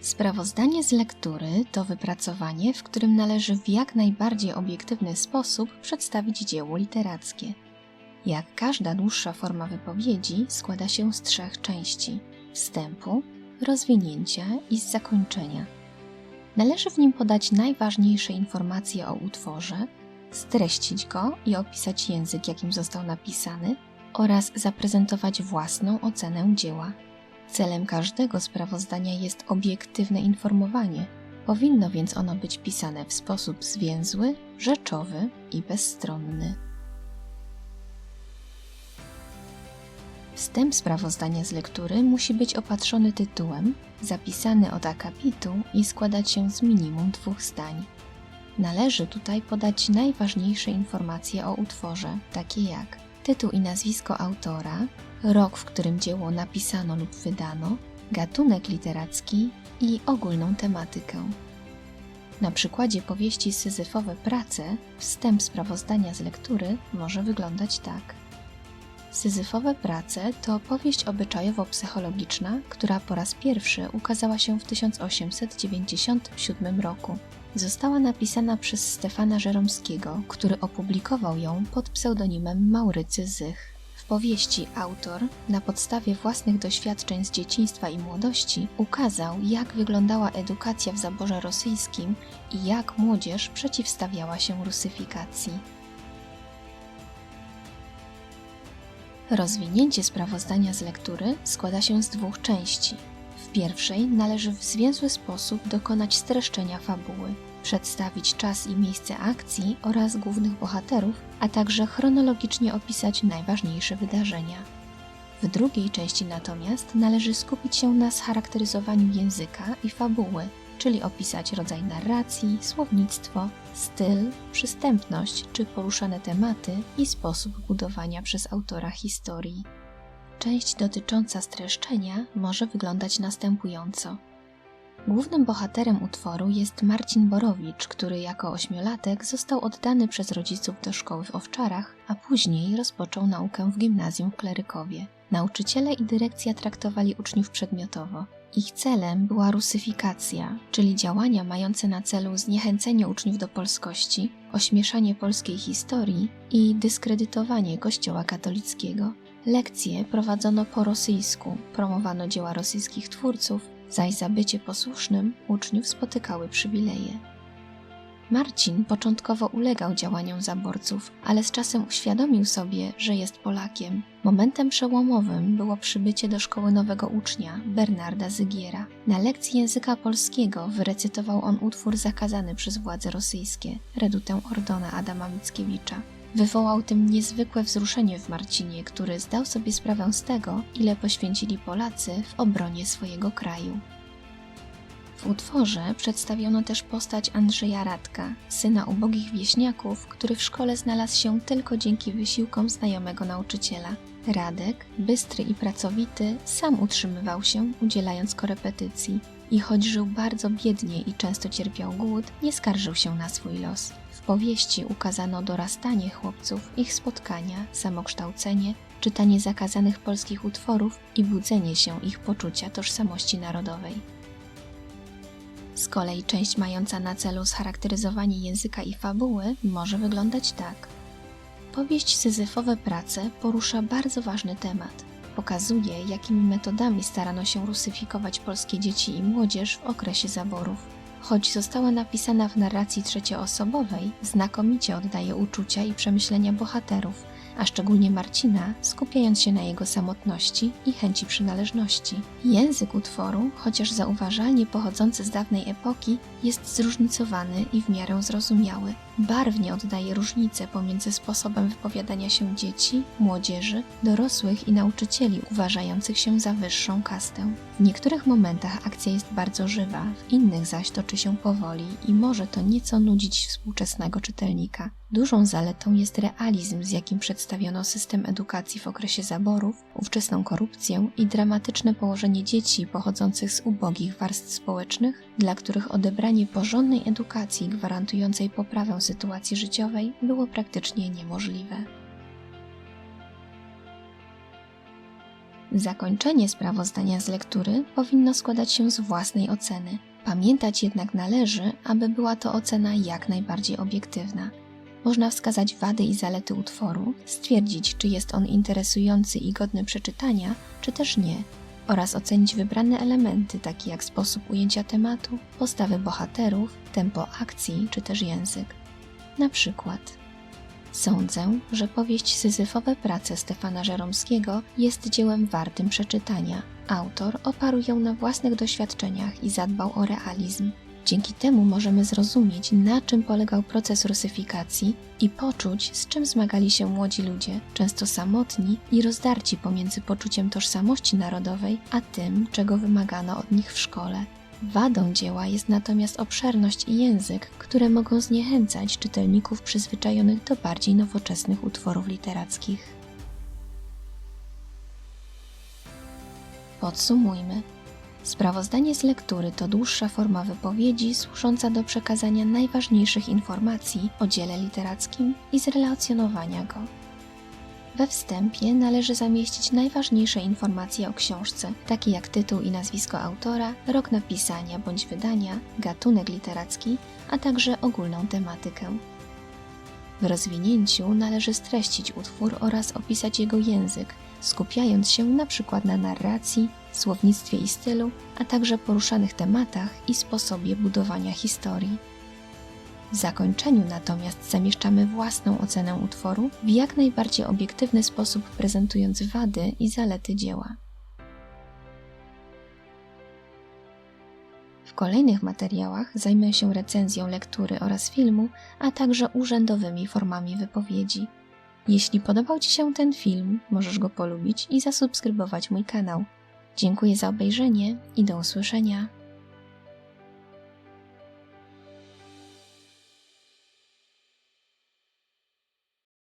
Sprawozdanie z lektury to wypracowanie, w którym należy w jak najbardziej obiektywny sposób przedstawić dzieło literackie. Jak każda dłuższa forma wypowiedzi, składa się z trzech części: wstępu, rozwinięcia i zakończenia. Należy w nim podać najważniejsze informacje o utworze, streścić go i opisać język, jakim został napisany, oraz zaprezentować własną ocenę dzieła. Celem każdego sprawozdania jest obiektywne informowanie. Powinno więc ono być pisane w sposób zwięzły, rzeczowy i bezstronny. Wstęp sprawozdania z lektury musi być opatrzony tytułem, zapisany od akapitu i składać się z minimum dwóch zdań. Należy tutaj podać najważniejsze informacje o utworze, takie jak tytuł i nazwisko autora, rok, w którym dzieło napisano lub wydano, gatunek literacki i ogólną tematykę. Na przykładzie powieści Syzyfowe prace wstęp sprawozdania z lektury może wyglądać tak. Syzyfowe prace to powieść obyczajowo-psychologiczna, która po raz pierwszy ukazała się w 1897 roku. Została napisana przez Stefana Żeromskiego, który opublikował ją pod pseudonimem Maurycy Zych. Powieści autor, na podstawie własnych doświadczeń z dzieciństwa i młodości, ukazał, jak wyglądała edukacja w zaborze rosyjskim i jak młodzież przeciwstawiała się rusyfikacji. Rozwinięcie sprawozdania z lektury składa się z dwóch części. W pierwszej należy w zwięzły sposób dokonać streszczenia fabuły, przedstawić czas i miejsce akcji oraz głównych bohaterów, a także chronologicznie opisać najważniejsze wydarzenia. W drugiej części natomiast należy skupić się na scharakteryzowaniu języka i fabuły, czyli opisać rodzaj narracji, słownictwo, styl, przystępność czy poruszane tematy i sposób budowania przez autora historii. Część dotycząca streszczenia może wyglądać następująco. Głównym bohaterem utworu jest Marcin Borowicz, który jako ośmiolatek został oddany przez rodziców do szkoły w Owczarach, a później rozpoczął naukę w gimnazjum w Klerykowie. Nauczyciele i dyrekcja traktowali uczniów przedmiotowo. Ich celem była rusyfikacja, czyli działania mające na celu zniechęcenie uczniów do polskości, ośmieszanie polskiej historii i dyskredytowanie Kościoła katolickiego. Lekcje prowadzono po rosyjsku, promowano dzieła rosyjskich twórców, zaś za bycie posłusznym uczniów spotykały przywileje. Marcin początkowo ulegał działaniom zaborców, ale z czasem uświadomił sobie, że jest Polakiem. Momentem przełomowym było przybycie do szkoły nowego ucznia, Bernarda Zygiera. Na lekcji języka polskiego wyrecytował on utwór zakazany przez władze rosyjskie, redutę Ordona Adama Mickiewicza. Wywołał tym niezwykłe wzruszenie w Marcinie, który zdał sobie sprawę z tego, ile poświęcili Polacy w obronie swojego kraju. W utworze przedstawiono też postać Andrzeja Radka, syna ubogich wieśniaków, który w szkole znalazł się tylko dzięki wysiłkom znajomego nauczyciela. Radek, bystry i pracowity, sam utrzymywał się, udzielając korepetycji i choć żył bardzo biednie i często cierpiał głód, nie skarżył się na swój los. Powieści ukazano dorastanie chłopców, ich spotkania, samokształcenie, czytanie zakazanych polskich utworów i budzenie się ich poczucia tożsamości narodowej. Z kolei część mająca na celu scharakteryzowanie języka i fabuły może wyglądać tak. Powieść Syzyfowe prace porusza bardzo ważny temat. Pokazuje, jakimi metodami starano się rusyfikować polskie dzieci i młodzież w okresie zaborów. Choć została napisana w narracji trzecioosobowej, znakomicie oddaje uczucia i przemyślenia bohaterów, a szczególnie Marcina, skupiając się na jego samotności i chęci przynależności. Język utworu, chociaż zauważalnie pochodzący z dawnej epoki, jest zróżnicowany i w miarę zrozumiały. Barwnie oddaje różnice pomiędzy sposobem wypowiadania się dzieci, młodzieży, dorosłych i nauczycieli uważających się za wyższą kastę. W niektórych momentach akcja jest bardzo żywa, w innych zaś toczy się powoli i może to nieco nudzić współczesnego czytelnika. Dużą zaletą jest realizm, z jakim przedstawiono system edukacji w okresie zaborów, ówczesną korupcję i dramatyczne położenie dzieci pochodzących z ubogich warstw społecznych, dla których odebranie porządnej edukacji gwarantującej poprawę sytuacji życiowej było praktycznie niemożliwe. Zakończenie sprawozdania z lektury powinno składać się z własnej oceny. Pamiętać jednak należy, aby była to ocena jak najbardziej obiektywna. Można wskazać wady i zalety utworu, stwierdzić, czy jest on interesujący i godny przeczytania, czy też nie, oraz ocenić wybrane elementy, takie jak sposób ujęcia tematu, postawy bohaterów, tempo akcji, czy też język. Na przykład Sądzę, że powieść Syzyfowe prace Stefana Żeromskiego jest dziełem wartym przeczytania. Autor oparł ją na własnych doświadczeniach i zadbał o realizm. Dzięki temu możemy zrozumieć, na czym polegał proces rusyfikacji i poczuć, z czym zmagali się młodzi ludzie, często samotni i rozdarci pomiędzy poczuciem tożsamości narodowej, a tym, czego wymagano od nich w szkole. Wadą dzieła jest natomiast obszerność i język, które mogą zniechęcać czytelników przyzwyczajonych do bardziej nowoczesnych utworów literackich. Podsumujmy. Sprawozdanie z lektury to dłuższa forma wypowiedzi służąca do przekazania najważniejszych informacji o dziele literackim i zrelacjonowania go. We wstępie należy zamieścić najważniejsze informacje o książce, takie jak tytuł i nazwisko autora, rok napisania bądź wydania, gatunek literacki, a także ogólną tematykę. W rozwinięciu należy streścić utwór oraz opisać jego język, skupiając się na przykład na narracji, słownictwie i stylu, a także poruszanych tematach i sposobie budowania historii. W zakończeniu natomiast zamieszczamy własną ocenę utworu w jak najbardziej obiektywny sposób prezentując wady i zalety dzieła. W kolejnych materiałach zajmę się recenzją lektury oraz filmu, a także urzędowymi formami wypowiedzi. Jeśli podobał Ci się ten film, możesz go polubić i zasubskrybować mój kanał. Dziękuję za obejrzenie i do usłyszenia.